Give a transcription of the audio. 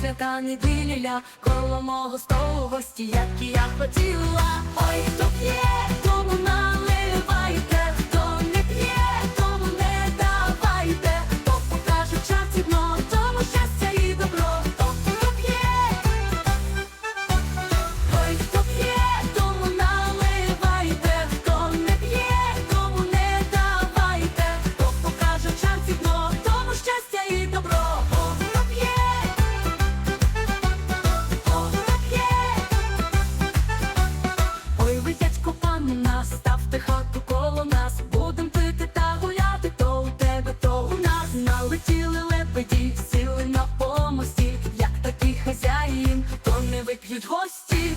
свята неділя, коло мого столу гості, як і я хотіла. від гості.